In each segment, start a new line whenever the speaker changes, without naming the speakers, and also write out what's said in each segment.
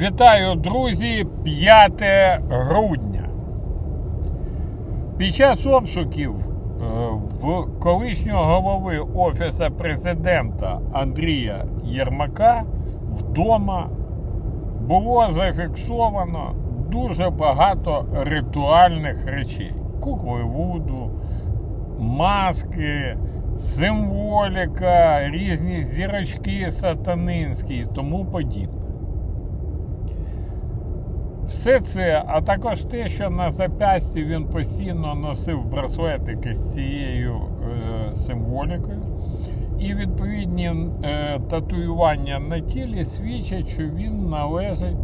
Вітаю, друзі! 5 грудня. Під час обшуків е, в колишнього голови Офісу президента Андрія Єрмака вдома було зафіксовано дуже багато ритуальних речей: кукли Вуду, маски, символіка, різні зірочки сатанинські і тому подібне. Все це, а також те, що на запясті він постійно носив браслетики з цією е, символікою, і відповідні е, татуювання на тілі свідчать, що він належить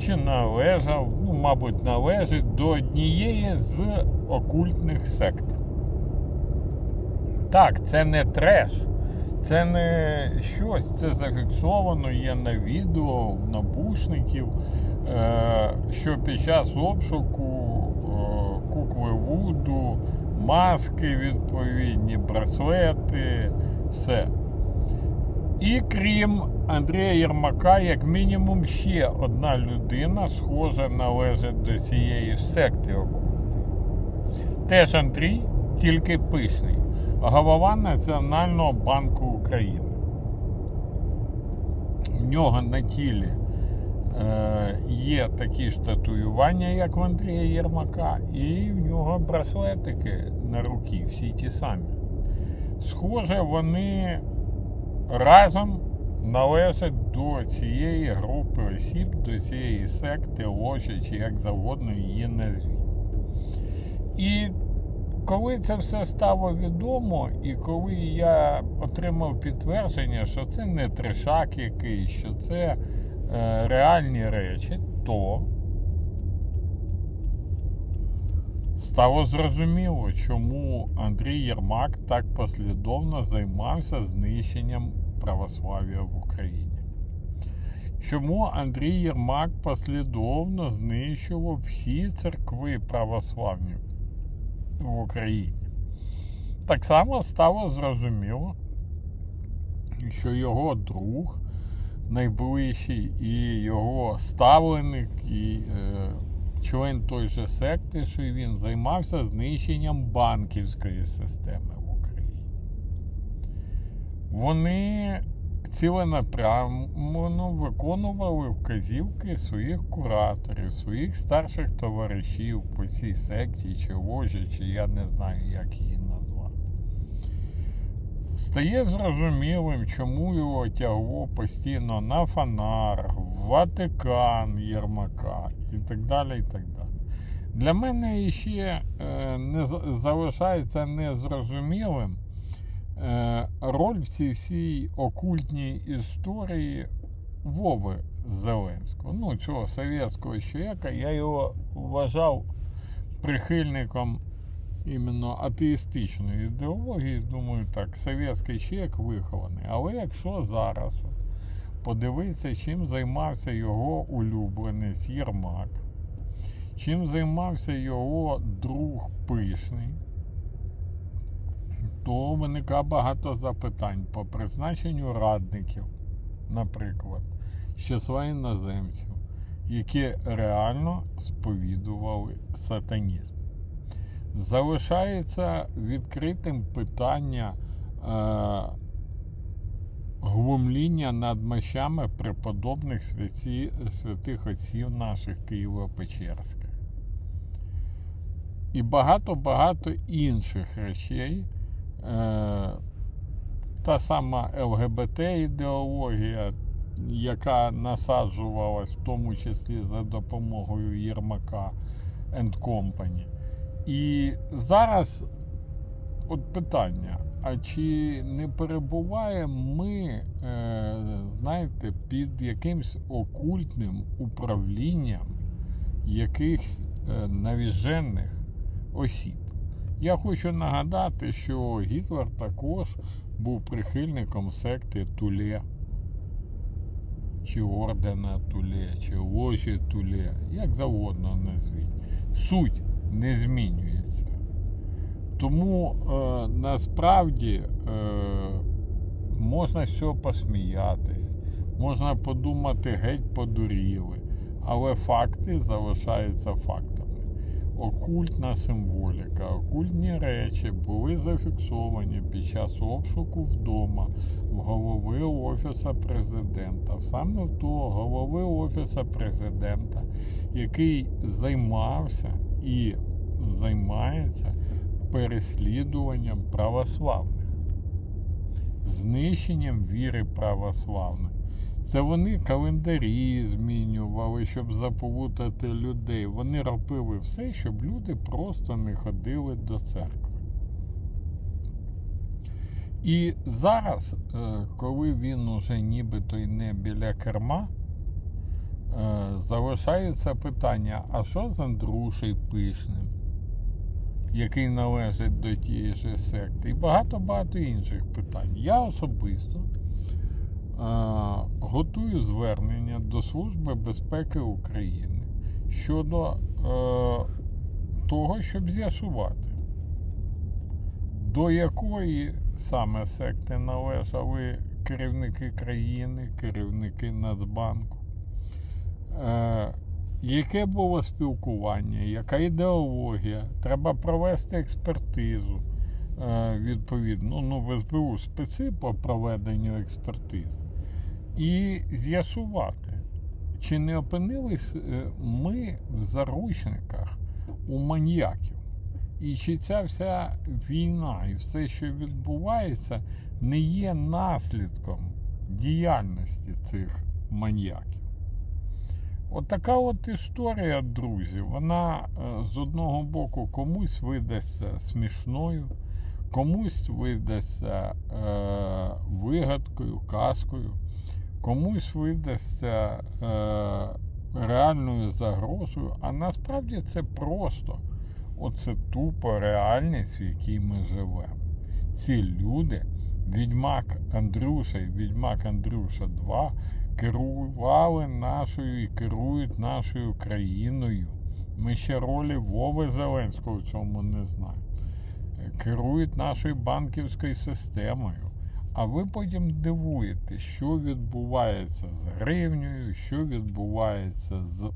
чи належав, ну, мабуть, належить до однієї з окультних сект. Так, це не треш. Це не щось, це зафіксовано, є на відео в набушників, е, що під час обшуку е, кукли Вуду, маски відповідні, браслети, все. І крім Андрія Єрмака, як мінімум, ще одна людина, схожа, належить до цієї секти окультної. Теж Андрій, тільки пишний голова Національного банку України. В нього на тілі е, є такі ж татуювання, як в Андрія Єрмака, і в нього браслетики на руки, всі ті самі. Схоже, вони разом належать до цієї групи осіб, до цієї секти, ложі, чи як завгодно її назвіть. І коли це все стало відомо, і коли я отримав підтвердження, що це не трешак якийсь, що це е, реальні речі, то стало зрозуміло, чому Андрій Єрмак так послідовно займався знищенням православ'я в Україні. Чому Андрій Єрмак послідовно знищував всі церкви православні в Україні. Так само стало зрозуміло, що його друг найближчий і його ставленик, і е, член той же секти, що він займався знищенням банківської системи в Україні. Вони ціленапрямлено виконували вказівки своїх кураторів, своїх старших товаришів по цій секції чи ложі, чи я не знаю, як її назвати. Стає зрозумілим, чому його тягло постійно на фонар, в Ватикан Єрмака і так далі. і так далі. Для мене ще е, не залишається незрозумілим роль в цій всій окультній історії Вови Зеленського. Ну, цього совєтського чоловіка. Я його вважав прихильником іменно атеїстичної ідеології. Думаю, так, совєтський чоловік вихований. Але якщо зараз подивитися, чим займався його улюбленець Єрмак, чим займався його друг Пишний, то виникає багато запитань по призначенню радників, наприклад, числа іноземців, які реально сповідували сатанізм. Залишається відкритим питання е, глумління над мощами преподобних святі, святих отців наших Києво-Печерських. І багато-багато інших речей. Е, та сама ЛГБТ ідеологія, яка насаджувалась в тому числі за допомогою Єрмака and Company. І зараз от питання: а чи не перебуваємо ми, е, знаєте, під якимсь окультним управлінням якихось е, навіжених осіб? Я хочу нагадати, що Гітлер також був прихильником секти Туле, чи ордена Туле, чи ложі Туле, як завгодно назвіть. Суть не змінюється. Тому е, насправді е, можна з цього посміятись, можна подумати, геть подуріли. Але факти залишаються фактами. Окультна символіка, окультні речі були зафіксовані під час обшуку вдома в голови Офіса президента, саме в того голови Офіса президента, який займався і займається переслідуванням православних, знищенням віри православних. Це вони календарі змінювали, щоб заплутати людей. Вони робили все, щоб люди просто не ходили до церкви. І зараз, е, коли він уже нібито й не біля керма, е, залишається питання: а що з Андрушею Пишним, який належить до тієї ж секти, і багато-багато інших питань. Я особисто готую звернення до Служби безпеки України щодо е, того, щоб з'ясувати, до якої саме секти належали керівники країни, керівники Нацбанку. Е, яке було спілкування, яка ідеологія? Треба провести експертизу е, відповідно ну, в СБУ специ по проведенню експертиз і з'ясувати, чи не опинились е, ми в заручниках у маньяків. І чи ця вся війна і все, що відбувається, не є наслідком діяльності цих маньяків. От от історія, друзі, вона е, з одного боку комусь видасться смішною, комусь видасться е, вигадкою, казкою, комусь видасться е, реальною загрозою, а насправді це просто оце тупо реальність, в якій ми живемо. Ці люди, Відьмак Андрюша і Відьмак Андрюша 2, керували нашою і керують нашою країною. Ми ще ролі Вови Зеленського в цьому не знаємо. Керують нашою банківською системою. А ви потім дивуєте, що відбувається з гривнею, що відбувається з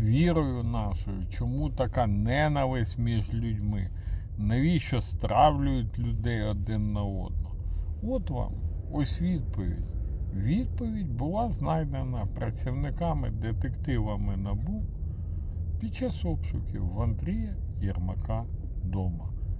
вірою нашою, чому така ненависть між людьми, навіщо стравлюють людей один на одного. От вам ось відповідь. Відповідь була знайдена працівниками, детективами НАБУ під час обшуків в Андрія Єрмака дома.